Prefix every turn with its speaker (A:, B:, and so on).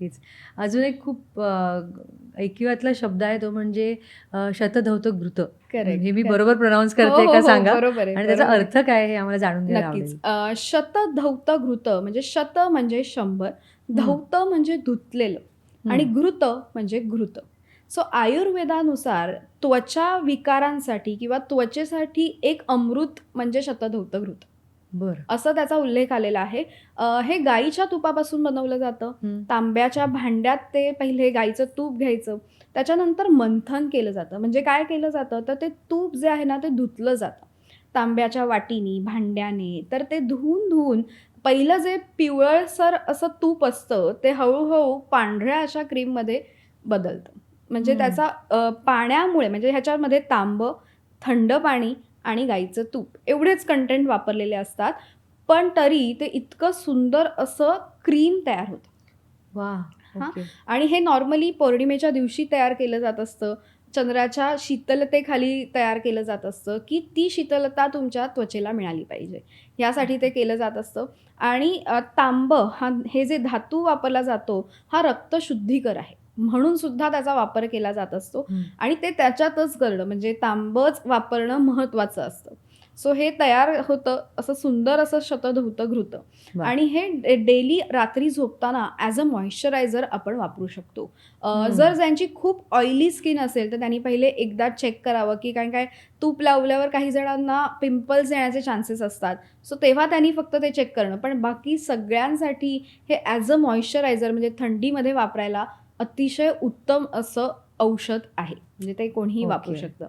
A: नक्कीच. अजून एक खूप ऐकिवातला शब्द आहे तो म्हणजे अ, शतधौत घृत. हे मी. बरोबर प्रोनाउन्स
B: हो,
A: करते
B: हो,
A: का
B: हो.
A: सांगा?
B: बरोबर
A: आणि त्याचा. अर्थ काय हे आम्हाला जाणून
B: नक्कीच. शतधौत घृत म्हणजे शत म्हणजे 100,
A: हं.
B: धौत म्हणजे धुतलेलं आणि
A: हं.
B: घृत म्हणजे घृत. सो आयुर्वेदानुसार त्वचा विकारांसाठी किंवा त्वचेसाठी एक अमृत म्हणजे शतधौत घृत.
A: बरं.
B: असं त्याचा उल्लेख आलेला आहे. अ, हे गाईच्या तुपापासून बनवलं जातं. तांब्याच्या भांड्यात ते पहिले गाईचं तूप घ्यायचं. त्याच्यानंतर मंथन केलं जातं. म्हणजे काय केलं जातं, तर ते तूप जे आहे ना, ते धुतलं जातं. तांब्याच्या वाटीनी, भांड्याने. तर ते धुवून-धुवून पहिलं जे पिवळसर असं तूप असतं, ते हळू-हळू पांढऱ्या अशा क्रीममध्ये बदलतं. म्हणजे. त्याचा अ, पाण्यामुळे म्हणजे ह्याच्यामध्ये तांबं, थंड पाणी आणि गाईचं तूप एवढेच कंटेंट वापरलेले असतात. पण तरी ते इतकं सुंदर असं क्रीम तयार होतं.
A: वाह!
B: हां. आणि हे नॉर्मली पौर्णिमेच्या दिवशी तयार केलं जात असतं. चंद्राच्या शीतलतेखाली तयार केलं जात असतं, की ती शीतलता तुमच्या त्वचेला मिळाली पाहिजे. यासाठी ते केलं जात असतं. आणि तांबं हा हे जे धातू वापरला जातो, हा रक्तशुद्धीकर आहे. म्हणून सुद्धा त्याचा वापर केला जात असतो. आणि ते त्याच्यातच करणं म्हणजे तांबंच वापरणं महत्त्वाचं असतं. सो हे तयार होतं असं सुंदर असं शतधौत घृत.
A: वाह!
B: आणि हे डेली रात्री झोपताना ॲज अ मॉइश्चरायझर आपण वापरू शकतो. जर ज्यांची खूप ऑइली स्किन असेल, तर त्यांनी पहिले एकदा चेक करावं, की कारण काय तूप लावल्यावर काही जणांना पिंपल्स येण्याचे चान्सेस असतात. सो तेव्हा त्यांनी फक्त ते चेक करणं. पण बाकी सगळ्यांसाठी हे ॲज अ मॉइश्चरायझर म्हणजे थंडीमध्ये वापरायला अतिशय उत्तम असं औषध आहे. म्हणजे ते कोणीही वापरू. शकतं.